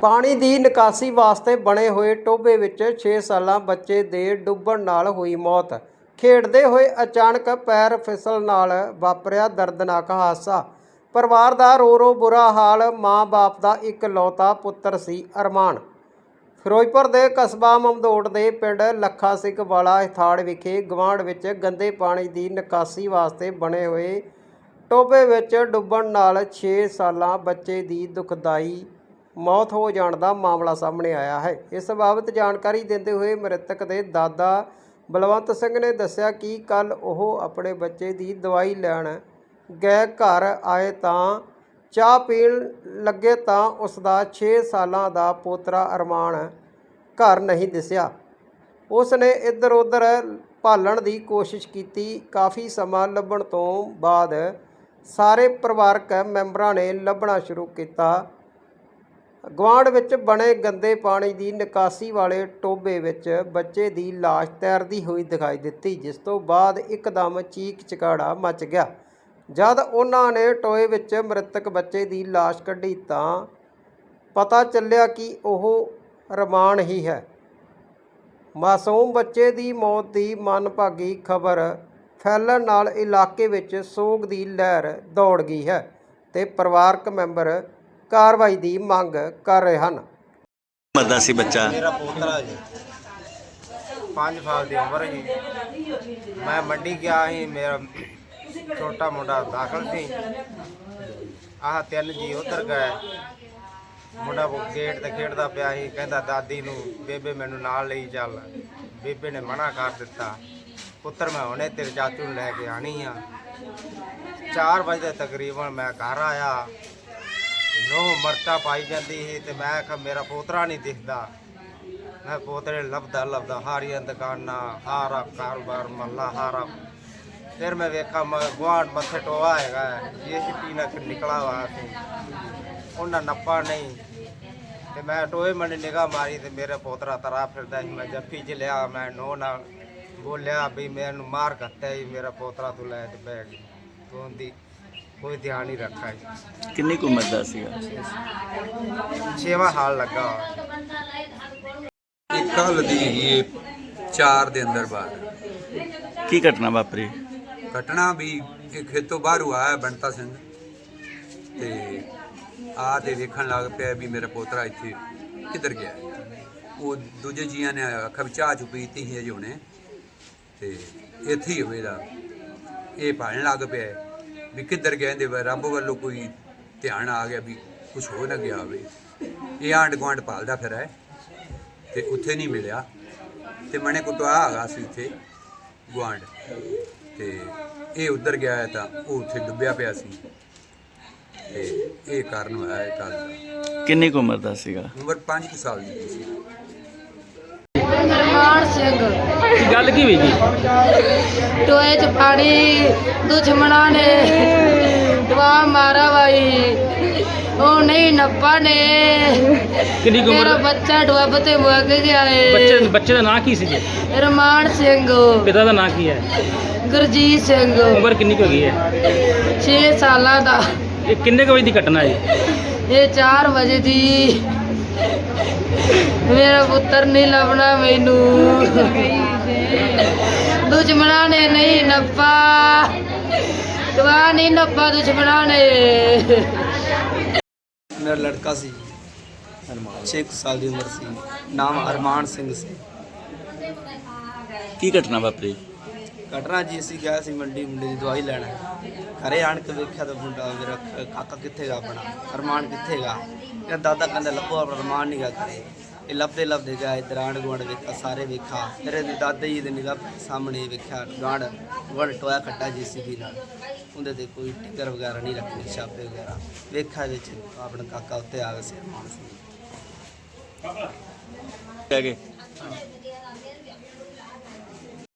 ਪਾਣੀ ਦੀ ਨਿਕਾਸੀ ਵਾਸਤੇ ਬਣੇ ਹੋਏ ਟੋਭੇ ਵਿੱਚ 6 ਸਾਲਾਂ ਬੱਚੇ ਦੇ ਡੁੱਬਣ ਨਾਲ ਹੋਈ ਮੌਤ। ਖੇਡਦੇ ਹੋਏ ਅਚਾਨਕ ਪੈਰ ਫਿਸਲ ਨਾਲ ਵਾਪਰਿਆ ਦਰਦਨਾਕ ਹਾਦਸਾ। ਪਰਿਵਾਰ ਦਾ ਰੋ ਰੋ ਬੁਰਾ ਹਾਲ ਮਾਂ-ਬਾਪ ਦਾ ਇੱਕ ਲੌਤਾ ਪੁੱਤਰ ਸੀ ਅਰਮਾਨ। ਫਿਰੋਜ਼ਪੁਰ ਦੇ ਕਸਬਾ ਮਮਦੋੜ ਦੇ ਪਿੰਡ ਲੱਖਾ ਸਿੰਘ ਵਾਲਾ ਹਿਥਾੜ ਵਿਖੇ ਗਵਾਂਢ ਵਿੱਚ ਗੰਦੇ ਪਾਣੀ ਦੀ ਨਿਕਾਸੀ ਵਾਸਤੇ ਬਣੇ ਹੋਏ ਟੋਭੇ ਵਿੱਚ ਡੁੱਬਣ ਨਾਲ 6 ਸਾਲਾਂ ਬੱਚੇ ਦੀ ਦੁਖਦਾਈ ਮੌਤ ਹੋ ਜਾਣ ਦਾ ਮਾਮਲਾ ਸਾਹਮਣੇ ਆਇਆ ਹੈ। ਇਸ ਬਾਬਤ ਜਾਣਕਾਰੀ ਦਿੰਦੇ ਹੋਏ ਮ੍ਰਿਤਕ ਦੇ ਦਾਦਾ ਬਲਵੰਤ ਸਿੰਘ ਨੇ ਦੱਸਿਆ ਕਿ ਕੱਲ ਉਹ ਆਪਣੇ ਬੱਚੇ ਦੀ ਦਵਾਈ ਲੈਣ ਗਏ ਘਰ ਆਏ ਤਾਂ ਚਾਹ ਪੀਣ ਲੱਗੇ ਤਾਂ ਉਸ ਦਾ 6 ਸਾਲਾਂ ਦਾ ਪੋਤਰਾ ਅਰਮਾਨ ਘਰ ਨਹੀਂ ਦਿਸਿਆ। ਉਸ ਨੇ ਇੱਧਰ ਉੱਧਰ ਭਾਲਣ ਦੀ ਕੋਸ਼ਿਸ਼ ਕੀਤੀ। ਕਾਫੀ ਸਮਾਂ ਲੱਭਣ ਤੋਂ ਬਾਅਦ ਸਾਰੇ ਪਰਿਵਾਰਕ ਮੈਂਬਰਾਂ ਨੇ ਲੱਭਣਾ ਸ਼ੁਰੂ ਕੀਤਾ। ਗਵਾਂਢ ਵਿੱਚ ਬਣੇ ਗੰਦੇ ਪਾਣੀ ਦੀ ਨਿਕਾਸੀ ਵਾਲੇ ਟੋਬੇ ਵਿੱਚ ਬੱਚੇ ਦੀ ਲਾਸ਼ ਤੈਰਦੀ ਹੋਈ ਦਿਖਾਈ ਦਿੱਤੀ, ਜਿਸ ਤੋਂ ਬਾਅਦ ਇੱਕਦਮ ਚੀਕ ਚਿਕਾੜਾ ਮਚ ਗਿਆ। ਜਦ ਉਹਨਾਂ ਨੇ ਟੋਏ ਵਿੱਚ ਮ੍ਰਿਤਕ ਬੱਚੇ ਦੀ ਲਾਸ਼ ਕੱਢੀ ਤਾਂ ਪਤਾ ਚੱਲਿਆ ਕਿ ਉਹ ਰਮਾਨ ਹੀ ਹੈ। ਮਾਸੂਮ ਬੱਚੇ ਦੀ ਮੌਤ ਦੀ ਮਨਭਾਗੀ ਖਬਰ ਫੈਲਣ ਨਾਲ ਇਲਾਕੇ ਵਿੱਚ ਸੋਗ ਦੀ ਲਹਿਰ ਦੌੜ ਗਈ ਹੈ ਤੇ ਪਰਿਵਾਰਕ ਮੈਂਬਰ ਕਾਰਵਾਈ ਦੀ ਮੰਗ ਕਰ ਰਹੇ ਹਨ। ਮਰਦਾ ਸੀ ਬੱਚਾ। ਮੇਰਾ ਪੋਤਰਾ ਜੀ 5 ਸਾਲ ਦੀ ਉਮਰ ਸੀ। ਮੈਂ ਮੰਡੀ ਗਿਆ ਸੀ ਮੇਰਾ ਛੋਟਾ ਮੁੰਡਾ ਦਾਖਲ ਸੀ। ਆਹ ਤਿੰਨ ਜੀ ਉਧਰ ਗਏ। ਮੁੰਡਾ ਉਹ ਗੇਟ ਤੇ ਖੇਡਦਾ ਪਿਆ ਸੀ ਕਹਿੰਦਾ ਦਾਦੀ ਨੂੰ ਬੇਬੇ ਮੈਨੂੰ ਨਾਲ ਲਈ ਚੱਲ। ਬੇਬੇ ਨੇ ਮਨਾ ਕਰ ਦਿੱਤਾ। ਪੁੱਤਰ ਮੈਂ ਹੁਣੇ ਤੇਰੇ ਚਾਚੂ ਨੂੰ ਲੈ ਕੇ ਆਣੀ ਆ। 4 ਵਜੇ ਤਕਰੀਬਨ ਮੈਂ ਘਰ ਆਇਆ। ਨੋ ਮਰਚਾ ਪਾਈ ਜਾਂਦੀ ਸੀ ਤੇ ਮੈਂ ਕਿਹਾ ਮੇਰਾ ਪੋਤਰਾ ਨਹੀਂ ਦਿਖਦਾ। ਮੈਂ ਪੋਤਰੇ ਲੱਭਦਾ ਲੱਭਦਾ ਹਾਰੀਆਂ ਦੁਕਾਨਾਂ, ਹਾਰਾ ਕਾਰੋਬਾਰ ਮੱਲਾ ਹਾਰਾ। ਫਿਰ ਮੈਂ ਵੇਖਾ ਮੈਂ, ਗੁਆਂਢ ਮੱਥੇ ਟੋਆ ਹੈਗਾ ਜੀਸੀਪੀ ਨਾਲ ਨਿਕਲਾ ਵਾ ਸੀ। ਉਹਨਾਂ ਨੱਪਾ ਨਹੀਂ। ਤੇ ਮੈਂ ਟੋਏ ਮੰਨ ਨਿਗਾਹ ਮਾਰੀ ਤੇ ਮੇਰੇ ਪੋਤਰਾ ਤਰਾ ਫਿਰਦਾ ਸੀ। ਮੈਂ ਜੱਫੀ ਚ ਲਿਆ, ਮੈਂ ਨੋ ਨਾਲ ਬੋਲਿਆ ਵੀ ਮੈਨੂੰ ਮਾਰ ਕੱਟਿਆ ਜੀ, ਮੇਰਾ ਪੋਤਰਾ ਤੂੰ ਲੈ ਤੇ ਬੈਠ ਤੂੰ ਉਹਦੀ ਕੋਈ ਧਿਆਨ ਨਹੀਂ ਰੱਖਾ ਜੀ। ਕਿੰਨੀ ਕੁ ਉਮਰ ਦਾ ਸੀਗਾ? ਛੇਵਾਂ ਹਾਲ ਲੱਗਾ। ਹੋਇਆ। ਇੱਕ ਕੱਲ ਦੀ ਹੈਗੀ ਇਹ ਚਾਰ ਦੇ ਅੰਦਰ ਬਾਅਦ। ਕੀ ਘਟਨਾ ਵਾਪਰੀ? ਘਟਨਾ ਵੀ ਇਹ ਖੇਤੋਂ ਬਾਹਰੋਂ ਆਇਆ ਬੰਤਾ ਸਿੰਘ। ਤੇ ਆ ਤੇ ਵੇਖਣ ਲੱਗ ਪਿਆ ਵੀ ਮੇਰਾ ਪੋਤਰਾ ਇੱਥੇ ਕਿੱਧਰ ਗਿਆ। ਉਹ ਦੂਜੇ ਜੀਆਂ ਨੇ ਆਖਿਆ ਵੀ ਚਾਹ ਚੁ ਪੀਤੀ ਸੀ ਅਜੇ ਹੁਣੇ। ਤੇ ਇੱਥੇ ਹੀ ਹੋਵੇਗਾ ਇਹ ਭਾਲਣ ਲੱਗ ਪਿਆ। ਵੀ ਕਿੱਧਰ ਗਏ ਵੱਲ ਰੱਬ ਵੱਲੋਂ ਕੋਈ ਧਿਆਨ ਆ ਗਿਆ ਵੀ ਕੁਝ ਹੋ ਨਾ ਗਿਆ ਹੋਵੇ। ਇਹ ਆਂਡ ਗੁਆਂਢ ਭਾਲਦਾ ਫਿਰ ਹੈ ਤੇ ਉੱਥੇ ਨਹੀਂ ਮਿਲਿਆ। ਤੇ ਮਣੇ ਕੁਟਵਾ ਹੈਗਾ ਸੀ ਇੱਥੇ ਗੁਆਂਢ। ਤੇ ਇਹ ਉੱਧਰ ਗਿਆ ਹੈ ਤਾਂ ਉਹ ਉੱਥੇ ਡੁੱਬਿਆ ਪਿਆ ਸੀ। ਤੇ ਇਹ ਕਾਰਨ ਹੋਇਆ ਇਹ ਕੱਲ ਦਾ। ਕਿੰਨੀ ਕੁ ਉਮਰ ਦਾ ਸੀਗਾ? ਉਮਰ 5 ਸਾਲ ਦੀ ਸੀ। ਰਮਾਨ ਸਿੰਘ। ਗੱਲ ਕੀ ਹੋਈ ਜੀ? ਟੋਏ ਚ ਪਾਣੀ ਦੁਸ਼ਮਣਾਂ ਨੇ। ਦਵਾ ਮਾਰਾ ਵਾਈ ਉਹ ਨਹੀਂ ਨੱਪਾ ਨੇ। ਕਿੰਨੀ ਕੁ ਮੇਰਾ ਉਮਰ ਬੱਚਾ ਡੁੱਬ ਤੇ ਮੁੱਕ ਗਿਆ ਬੱਚੇ ਏ ਬੱਚੇ ਦਾ ਨਾਂ ਕੀ ਸੀ ਜੀ? ਰਮਾਨ ਸਿੰਘ। ਪਿਤਾ ਦਾ ਨਾਂ ਕੀ ਹੈ? ਗੁਰਜੀਤ ਸਿੰਘ। ਉਮਰ ਕਿੰਨੀ ਕੁ ਹੈਗੀ ਹੈ? 6 ਸਾਲਾਂ ਦਾ। ਇਹ ਕਿੰਨੇ ਕੁ ਵਜੇ ਦੀ ਘਟਨਾ ਹੈ ਇਹ 4 ਵਜੇ ਦੀ। ਮੇਰਾ ਪੁੱਤਰ ਨਹੀਂ ਲੱਭਣਾ ਮੈਨੂੰ। ਦੁਸ਼ਮਣਾਂ ਨੇ ਨਹੀਂ ਨੱਪਾ। ਦਵਾ ਨਹੀਂ ਨੱਪਾ ਦੁਸ਼ਮਣਾਂ ਨੇ। ਮੇਰਾ ਲੜਕਾ ਸੀ 6 ਸਾਲ ਦੀ ਉਮਰ ਸੀ। ਨਾਮ ਅਰਮਾਨ ਸਿੰਘ ਸੀ। ਕੀ ਘਟਨਾ ਵਾਪਰੀ? ਘਟਨਾ ਜੀ ਅਸੀਂ ਗਿਆ ਸੀ ਮੰਡੀ ਮੁੰਡੇ ਦੀ ਦਵਾਈ ਲੈਣ। ਘਰੇ ਆਣ ਕੇ ਵੇਖਿਆ ਤਾਂ ਮੁੰਡਾ ਮੇਰਾ ਕਾਕਾ ਕਿੱਥੇ ਗਾ ਆਪਣਾ? ਅਰਮਾਨ ਕਿੱਥੇ ਗਾ? ਇਹ ਦਾਦਾ ਕਹਿੰਦਾ ਲੱਭੋ ਆਪਣਾ ਅਰਮਾਨ ਨਹੀਂ ਗਾ ਘਰੇ। ਇਹ ਲੱਭਦੇ ਲੱਭਦੇ ਗਏ ਇੱਧਰ ਗੁਆਂਢ ਵੇਖਿਆ ਸਾਰੇ ਵੇਖਾ। ਤੇਰੇ ਦੇ ਦਾਦਾ ਜੀ ਦੇ ਨਿਗਾਹ ਸਾਹਮਣੇ ਵੇਖਿਆ, ਗਾਂਢ ਗੁਆਂਢ ਟੋਇਆ ਸੀ ਜੀਸੀਬੀ ਨਾਲ। ਉਹਦੇ ਤੇ ਕੋਈ ਟਿੱਕਰ ਵਗੈਰਾ ਨਹੀਂ ਰੱਖੀ, ਛਾਪੇ ਵਗੈਰਾ। ਵੇਖਿਆ ਵਿੱਚ ਆਪਣਾ ਕਾਕਾ ਉੱਤੇ ਆ ਗਿਆ ਸਿਰ ਅਰਮਾਨ ਸਿੰਘ ਕਹਿ ਗਏ।